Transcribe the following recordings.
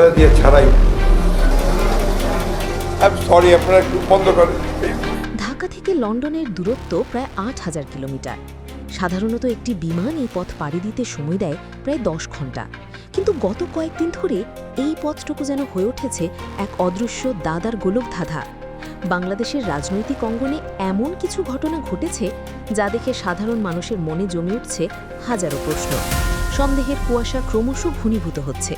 খালেদা দিয়ে ছাড়াই। সরি আপনারা একটু বন্ধ করেন ঢাকা থেকে লন্ডনের দূরত্ব প্রায় আট হাজার কিলোমিটার। সাধারণত একটি বিমান এই পথ পাড়ি দিতে সময় দেয় প্রায় দশ ঘণ্টা। কিন্তু গত কয়েকদিন ধরে এই পথটুকু যেন হয়ে উঠেছে এক অদৃশ্য দাদার গোলক ধাঁধা বাংলাদেশের রাজনৈতিক অঙ্গনে এমন কিছু ঘটনা ঘটেছে যা দেখে সাধারণ মানুষের মনে জমে উঠছে হাজারো প্রশ্ন। সন্দেহের কুয়াশা ক্রমশ ঘনীভূত হচ্ছে।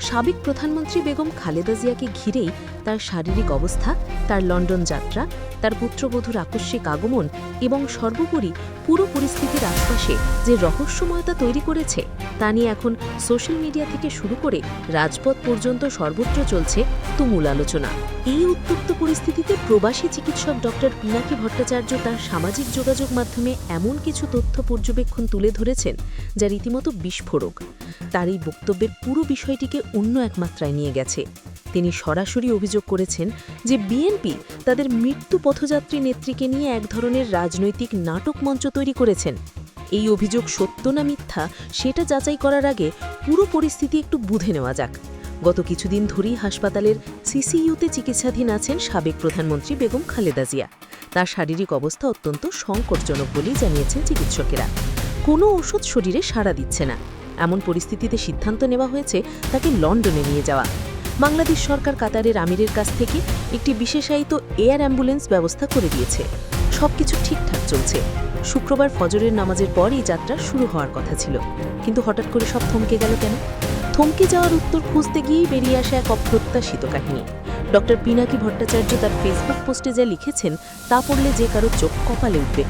সাবেক প্রধানমন্ত্রী বেগম খালেদা জিয়াকে ঘিরেই তার শারীরিক অবস্থা, তার লন্ডন যাত্রা, তার পুত্রবধূর আকস্মিক আগমন এবং সর্বোপরি পুরো পরিস্থিতির আশপাশে যে রহস্যময়তা তৈরি করেছে, তা নিয়ে এখন সোশ্যাল মিডিয়া থেকে শুরু করে রাজপথ পর্যন্ত সর্বত্র চলছে তুমুল আলোচনা। এই উত্তপ্ত পরিস্থিতিতে প্রবাসী চিকিৎসক ডক্টর পিনাকি ভট্টাচার্য তার সামাজিক যোগাযোগ মাধ্যমে এমন কিছু তথ্য পর্যবেক্ষণ তুলে ধরেছেন, যা রীতিমতো বিস্ফোরক। তার এই বক্তব্যের পুরো বিষয়টিকে অন্য এক মাত্রায় নিয়ে গেছে। তিনি সরাসরি অভিযোগ করেছেন যে বিএনপি তাদের মৃত্যু পথযাত্রী নেত্রীকে নিয়ে এক ধরনের রাজনৈতিক নাটক মঞ্চ তৈরি করেছেন। এই অভিযোগ সত্য না মিথ্যা সেটা যাচাই করার আগে পুরো পরিস্থিতি একটু বুঝে নেওয়া যাক। গত কিছুদিন ধরেই হাসপাতালের সিসিইউতে চিকিৎসাধীন আছেন সাবেক প্রধানমন্ত্রী বেগম খালেদা জিয়া। তার শারীরিক অবস্থা অত্যন্ত সংকটজনক বলেই জানিয়েছেন চিকিৎসকেরা। কোনো ওষুধ শরীরে সাড়া দিচ্ছে না। এমন পরিস্থিতিতে সিদ্ধান্ত নেওয়া হয়েছে তাকে লন্ডনে নিয়ে যাওয়া। বাংলাদেশ সরকার কাতারের আমিরের কাছ থেকে একটি বিশেষায়িত এয়ার অ্যাম্বুলেন্স ব্যবস্থা করে দিয়েছে। সবকিছু ঠিকঠাক চলছে। শুক্রবার ফজরের নামাজের পর এই যাত্রা শুরু হওয়ার কথা ছিল। কিন্তু হঠাৎ করে সব থমকে গেল কেন? থমকে যাওয়ার উত্তর খুঁজতে গিয়েই বেরিয়ে আসে এক অপ্রত্যাশিত কাহিনী। ডক্টর পিনাকি ভট্টাচার্য তার ফেসবুক পোস্টে যা লিখেছেন, তা পড়লে যে কারও চোখ কপালে উঠবে।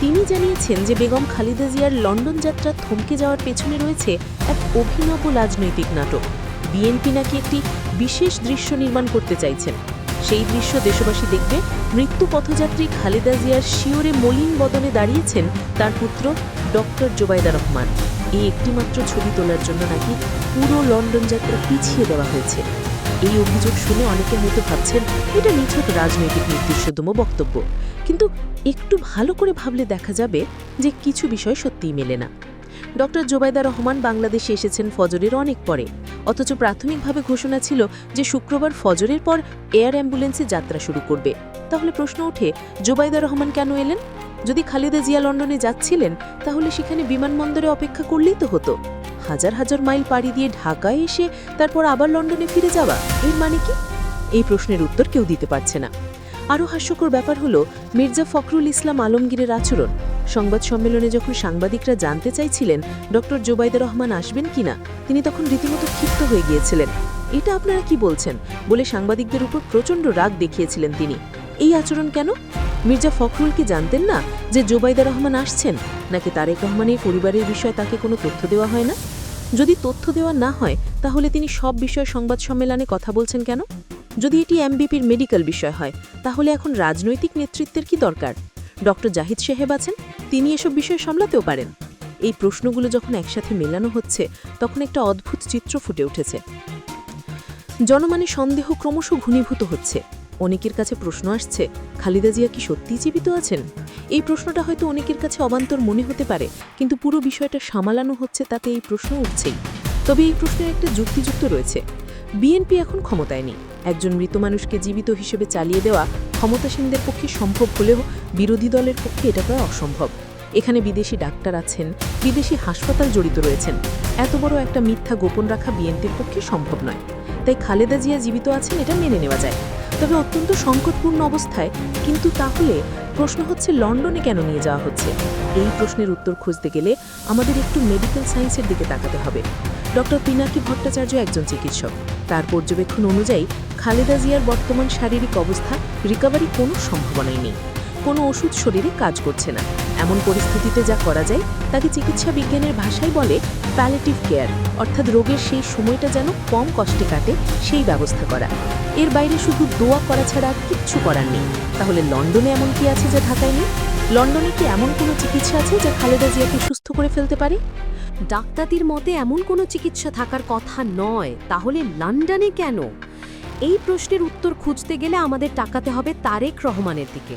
তিনি জানিয়েছেন যে বেগম খালিদা জিয়ার লন্ডন যাত্রা থমকে যাওয়ার পেছনে রয়েছে এক অভিনব রাজনৈতিক নাটক। বিএনপি নাকি একটি বিশেষ দৃশ্য নির্মাণ করতে চাইছেন। সেই দৃশ্য দেশবাসী দেখবে, মৃত্যু পথযাত্রী খালেদা জিয়ার শিওরে মলিন বদনে দাঁড়িয়েছেন তার পুত্র ডক্টর জোবাইদা রহমান। এই একটিমাত্র ছবি তোলার জন্য নাকি পুরো লন্ডন যাত্রা পিছিয়ে দেওয়া হয়েছে। এই অভিযোগ শুনে অনেকে হয়তো ভাবছেন, এটা নিছক রাজনৈতিক নির্দিষ্টতম বক্তব্য। কিন্তু একটু ভালো করে ভাবলে দেখা যাবে যে কিছু বিষয় সত্যিই মেলে না। ডক্টর জোবাইদা রহমান বাংলাদেশে এসেছেন ফজরের অনেক পরে। অথচ প্রাথমিকভাবে ঘোষণা ছিল যে শুক্রবার ফজরের পর এয়ার অ্যাম্বুলেন্সে যাত্রা শুরু করবে। তাহলে প্রশ্ন ওঠে, জোবাইদা রহমান কেন এলেন? যদি খালেদা জিয়া লন্ডনে যাচ্ছিলেন, তাহলে সেখানে বিমানবন্দরে অপেক্ষা করলেই তো হতো। হাজার হাজার মাইল পাড়ি দিয়ে ঢাকায় এসে তারপর আবার লন্ডনে ফিরে যাওয়া, এর মানে কি? এই প্রশ্নের উত্তর কেউ দিতে পারছে না। আরও হাস্যকর ব্যাপার হলো, মির্জা ফখরুল ইসলাম আলমগীরের আচরণ। সংবাদ সম্মেলনে যখন সাংবাদিকরা জানতে চাইছিলেন, ডক্টর জোবাইদা রহমান আসবেন কিনা, তিনি তখন রীতিমতো ক্ষিপ্ত হয়ে গিয়েছিলেন। এটা আপনারা কি বলছেন? বলে সাংবাদিকদের উপর প্রচণ্ড রাগ দেখিয়েছিলেন তিনি। এই আচরণ কেন? মির্জা ফখরুল কি জানতেন না যে জোবাইদা রহমান আসছেন, নাকি তারেক রহমানের পরিবারের বিষয়ে তাকে কোনো তথ্য দেওয়া হয় না? যদি তথ্য দেওয়া না হয়, তাহলে তিনি সব বিষয়ে সংবাদ সম্মেলনে কথা বলছেন কেন? যদি এটি এমবিপির মেডিকেল বিষয় হয়, তাহলে এখন রাজনৈতিক নেতৃত্বের কি দরকার? ডক্টর জাহিদ সাহেব আছেন? তিনি এসব বিষয় সামলাতেও পারেন। এই প্রশ্নগুলো যখন একসাথে মেলানো হচ্ছে, তখন একটা অদ্ভুত চিত্র ফুটে উঠেছে। জনমানে সন্দেহ ক্রমশ ঘনীভূত হচ্ছে। অনেকের কাছে প্রশ্ন আসছে, খালিদা জিয়া কি সত্যিই জীবিত আছেন? এই প্রশ্নটা হয়তো অনেকের কাছে অবান্তর মনে হতে পারে, কিন্তু পুরো বিষয়টা সামালানো হচ্ছে তাতে এই প্রশ্ন উঠছেই। তবে এই প্রশ্নের একটা যুক্তিযুক্ত রয়েছে। বিএনপি এখন ক্ষমতায় নেই। একজন মৃত মানুষকে জীবিত হিসেবে চালিয়ে দেওয়া ক্ষমতাসীনদের পক্ষে সম্ভব হলেও বিরোধী দলের পক্ষে এটা প্রায় অসম্ভব। এখানে বিদেশি ডাক্তার আছেন, বিদেশি হাসপাতাল জড়িত রয়েছেন। এত বড় একটা মিথ্যা গোপন রাখা বিএনপির পক্ষে সম্ভব নয়। তাই খালেদা জিয়া জীবিত আছেন এটা মেনে নেওয়া যায়। তবে অত্যন্ত সংকটপূর্ণ অবস্থায় কিন্তু তাহলে প্রশ্ন হচ্ছে, লন্ডনে কেন নিয়ে যাওয়া হচ্ছে? এই প্রশ্নের উত্তর খুঁজতে গেলে আমাদের একটু মেডিকেল সায়েন্সের দিকে তাকাতে হবে। ডক্টর পিনাকি ভট্টাচার্য একজন চিকিৎসক। তার পর্যবেক্ষণ অনুযায়ী খালেদা জিয়ার বর্তমান শারীরিক অবস্থা রিকভারি কোনো সম্ভাবনাই নেই। কোনো ওষুধ শরীরে কাজ করছে না। এমন পরিস্থিতিতে যা করা যায় তাকে চিকিৎসা বিজ্ঞানের ভাষায় বলে প্যালেটিভ কেয়ার অর্থাৎ রোগের সেই সময়টা যেন কম কষ্টে কাটে, সেই ব্যবস্থা করা। এর বাইরে শুধু দোয়া করা ছাড়া আর কিচ্ছু করার নেই। তাহলে লন্ডনে এমন কি আছে যা ঢাকায় নেই? লন্ডনে কি এমন কোনো চিকিৎসা আছে যা খালেদা জিয়াকে সুস্থ করে ফেলতে পারে? ডাক্তারদের মতে এমন কোনো চিকিৎসা থাকার কথা নয়। তাহলে লন্ডনে কেন? এই প্রশ্নের উত্তর খুঁজতে গেলে আমাদের টাকাতে হবে তারেক রহমানের দিকে।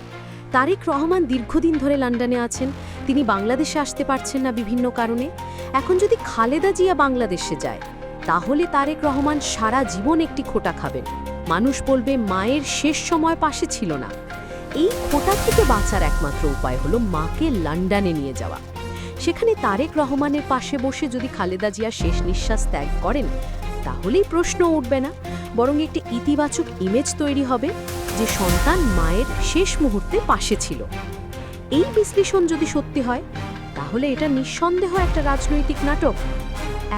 তারেক রহমান দীর্ঘদিন ধরে লন্ডনে আছেন। তিনি বাংলাদেশে আসতে পারছেন না বিভিন্ন কারণে। এখন যদি খালেদা জিয়া বাংলাদেশে যায়, তাহলে তারেক রহমান সারা জীবন একটি খোটা খাবেন। মানুষ বলবে, মায়ের শেষ সময় পাশে ছিল না। এই খোটা থেকে বাঁচার একমাত্র উপায় হলো মাকে লন্ডনে নিয়ে যাওয়া। সেখানে তারেক রহমানের পাশে বসে যদি খালেদা জিয়া শেষ নিঃশ্বাস ত্যাগ করেন, তাহলেই প্রশ্ন উঠবে না। বরং একটি ইতিবাচক ইমেজ তৈরি হবে যে সন্তান মায়ের শেষ মুহূর্তে পাশে ছিল। এই বিশ্লেষণ যদি সত্যি হয়, তাহলে এটা নিঃসন্দেহ একটা রাজনৈতিক নাটক।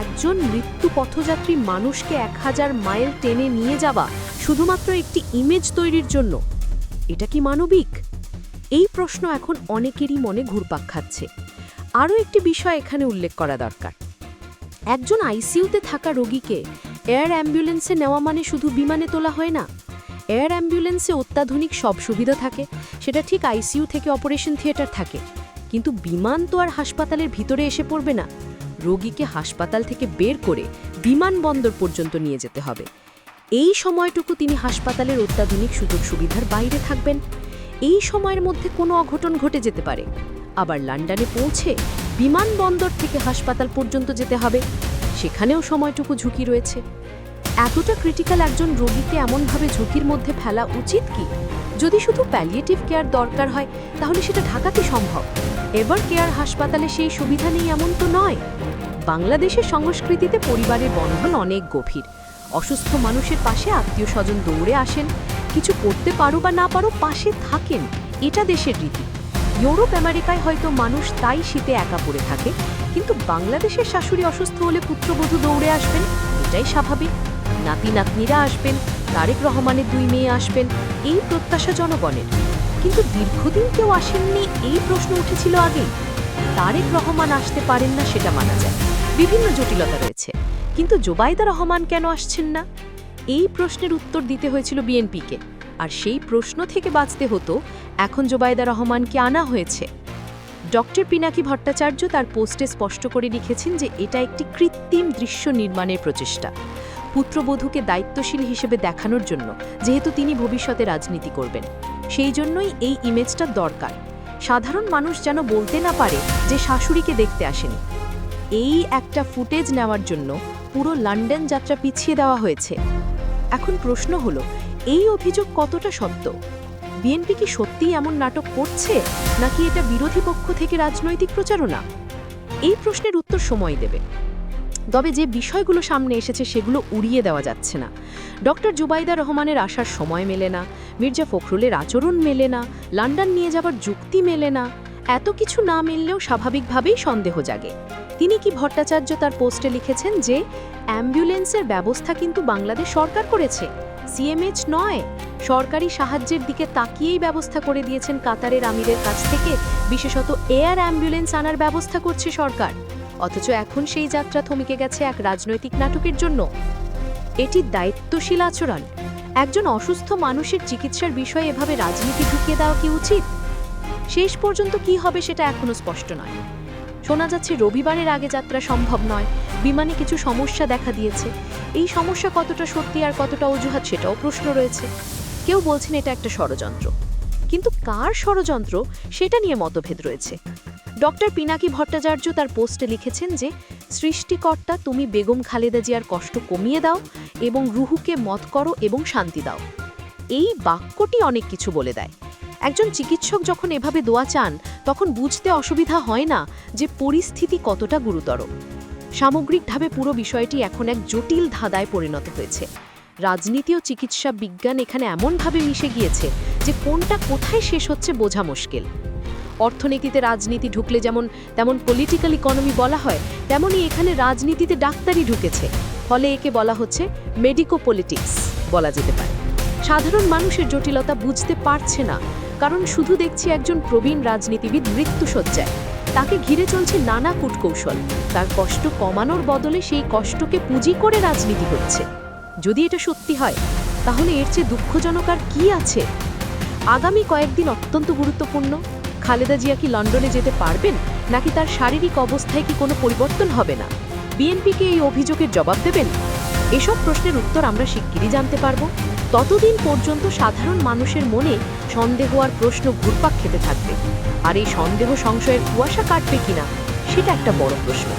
একজন মৃত্যু পথযাত্রী মানুষকে এক হাজার মাইল টেনে নিয়ে যাওয়া শুধুমাত্র একটি ইমেজ তৈরির জন্য, এটা কি মানবিক? এই প্রশ্ন এখন অনেকেরই মনে ঘুরপাক খাচ্ছে। আরও একটি বিষয় এখানে উল্লেখ করা দরকার। একজন আইসিইউতে থাকা রোগীকে এয়ার অ্যাম্বুলেন্সে নেওয়া মানে শুধু বিমানে তোলা হয় না। এয়ার অ্যাম্বুলেন্সে অত্যাধুনিক সব সুবিধা থাকে, সেটা ঠিক আইসিইউ থেকে অপারেশন থিয়েটার থাকে। কিন্তু বিমান তো আর হাসপাতালের ভিতরে এসে পড়বে না। রোগীকে হাসপাতাল থেকে বের করে বিমানবন্দর পর্যন্ত নিয়ে যেতে হবে। এই সময়টুকু তিনি হাসপাতালের অত্যাধুনিক সুযোগ সুবিধার বাইরে থাকবেন। এই সময়ের মধ্যে কোনো অঘটন ঘটে যেতে পারে। আবার লন্ডনে পৌঁছে বিমানবন্দর থেকে হাসপাতাল পর্যন্ত যেতে হবে। সেখানেও সময়টুকু ঝুঁকি রয়েছে। এতটা ক্রিটিক্যাল একজন রোগীকে এমনভাবে ঝুঁকির মধ্যে ফেলা উচিত কি? যদি শুধু প্যালিয়েটিভ কেয়ার দরকার হয়, তাহলে সেটা ঢাকাতে সম্ভব। এভার কেয়ার হাসপাতালে সেই সুবিধা নেই এমন তো নয়। বাংলাদেশের সংস্কৃতিতে পরিবারের বন্ধন অনেক গভীর। অসুস্থ মানুষের পাশে আত্মীয় স্বজন দৌড়ে আসেন। কিছু করতে পারো বা না পারো পাশে থাকেন। এটা দেশের রীতি। ইউরোপ, আমেরিকায় হয়তো মানুষ তাই শীতে একা পড়ে থাকে, কিন্তু বাংলাদেশের শাশুড়ি অসুস্থ হলে পুত্রবধূ দৌড়ে আসবেন, এটাই স্বাভাবিক। নাতি নাতনিরা আসবেন, তারেক রহমানের দুই মেয়ে আসবেন, এই প্রত্যাশা জনগণের। কিন্তু দীর্ঘদিন কেউ আসেননি, এই প্রশ্ন উঠেছিল আগেই। তারেক রহমান আসতে পারেন না সেটা মানা যায়। বিভিন্ন জটিলতা রয়েছে, কিন্তু জোবাইদা রহমান কেন আসছেন না? এই প্রশ্নের উত্তর দিতে হয়েছিল বিএনপিকে। আর সেই প্রশ্ন থেকে বাঁচতে হতো, এখন জোবায়দা রহমানকে আনা হয়েছে। ডক্টর পিনাকি ভট্টাচার্য তার পোস্টে স্পষ্ট করে লিখেছেন যে এটা একটি কৃত্রিম দৃশ্য নির্মাণের প্রচেষ্টা, পুত্রবধূকে দায়িত্বশীল হিসেবে দেখানোর জন্য, যেহেতু তিনি ভবিষ্যতে রাজনীতি করবেন। সেই জন্যই এই ইমেজটা দরকার। সাধারণ মানুষ যেন বলতে না পারে যে শাশুড়িকে দেখতে আসেনি। এই একটা ফুটেজ নেওয়ার জন্য পুরো লন্ডন যাত্রা পিছিয়ে দেওয়া হয়েছে। এখন প্রশ্ন হলো এই অভিযোগ কতটা সত্য? বিএনপি কি সত্যিই এমন নাটক করছে, নাকি এটা বিরোধী পক্ষ থেকে রাজনৈতিক প্রচারণা? এই প্রশ্নের উত্তর সময় দেবে। তবে যে বিষয়গুলো সামনে এসেছে সেগুলো উড়িয়ে দেওয়া যাচ্ছে না। ডক্টর জুবাইদা রহমানের আসার সময় মেলে না, মির্জা ফখরুলের আচরণ মেলে না, লন্ডন নিয়ে যাবার যুক্তি মেলে না, এত কিছু না মিললেও স্বাভাবিকভাবেই সন্দেহ জাগে। তিনি কি ভট্টাচার্য তার পোস্টে লিখেছেন যে, অ্যাম্বুলেন্সের ব্যবস্থা কিন্তু বাংলাদেশ সরকার করেছে? সিএমএইচ নয়, সরকারি সাহায্যের দিকে তাকিয়েই ব্যবস্থা করে দিয়েছেন কাতারের আমিরের কাছ থেকে, বিশেষত এয়ার অ্যাম্বুলেন্স আনার ব্যবস্থা করছে সরকার। অথচ এখন সেই যাত্রা থমকে গেছে এক রাজনৈতিক নাটকের জন্য। এটি দায়িত্বশীল আচরণ। একজন অসুস্থ মানুষের চিকিৎসার বিষয়ে এভাবে রাজনীতি ঢুকিয়ে দেওয়া কি উচিত? শেষ পর্যন্ত কি হবে সেটা এখনও স্পষ্ট নয়। শোনা যাচ্ছে রবিবারের আগে যাত্রা সম্ভব নয়। বিমানে কিছু সমস্যা দেখা দিয়েছে। এই সমস্যা কতটা সত্যি আর কতটা অজুহাত সেটাও প্রশ্ন রয়েছে। কেউ বলছেন এটা একটা ষড়যন্ত্র। কিন্তু কার ষড়যন্ত্র সেটা নিয়ে মতভেদ রয়েছে। ডক্টর পিনাকি ভট্টাচার্য তার পোস্টে লিখেছেন যে, সৃষ্টিকর্তা, তুমি বেগম খালেদা জিয়ার কষ্ট কমিয়ে দাও এবং রুহুকে মত করো এবং শান্তি দাও। এই বাক্যটি অনেক কিছু বলে দেয়। একজন চিকিৎসক যখন এভাবে দোয়া চান, তখন বুঝতে অসুবিধা হয় না যে পরিস্থিতি কতটা গুরুতর। সামগ্রিকভাবে পুরো বিষয়টি এখন এক জটিল ধাঁধায় পরিণত হয়েছে। রাজনীতি ও চিকিৎসা বিজ্ঞান এখানে এমনভাবে মিশে গিয়েছে যে কোনটা কোথায় শেষ হচ্ছে বোঝা মুশকিল। অর্থনীতিতে রাজনীতি ঢুকলে যেমন, তেমন পলিটিক্যাল ইকোনমি বলা হয়, তেমনই এখানে রাজনীতিতে ডাক্তারি ঢুকেছে। ফলে একে বলা হচ্ছে মেডিকো পলিটিক্স বলা যেতে পারে। সাধারণ মানুষের জটিলতা বুঝতে পারছে না, কারণ শুধু দেখছি একজন প্রবীণ রাজনীতিবিদ মৃত্যুসজ্জায় তাকে ঘিরে চলছে নানা কূটকৌশল। তার কষ্ট কমানোর বদলে সেই কষ্টকে পুঁজি করে রাজনীতি হচ্ছে যদি এটা সত্যি হয়, তাহলে এর চেয়ে দুঃখজনক আর কি আছে? আগামী কয়েকদিন অত্যন্ত গুরুত্বপূর্ণ। খালেদা জিয়া কি লন্ডনে যেতে পারবেন, নাকি তার শারীরিক অবস্থায় কি কোনো পরিবর্তন হবে না? বিএনপিকে এই অভিযোগের জবাব দেবেন? এসব প্রশ্নের উত্তর আমরা শিগগিরই জানতে পারব। ততদিন পর্যন্ত সাধারণ মানুষের মনে সন্দেহ আর প্রশ্ন ঘুরপাক খেতে থাকবে। আর এই সন্দেহ সংশয়ের কুয়াশা কাটবে কিনা, সেটা একটা বড় প্রশ্ন।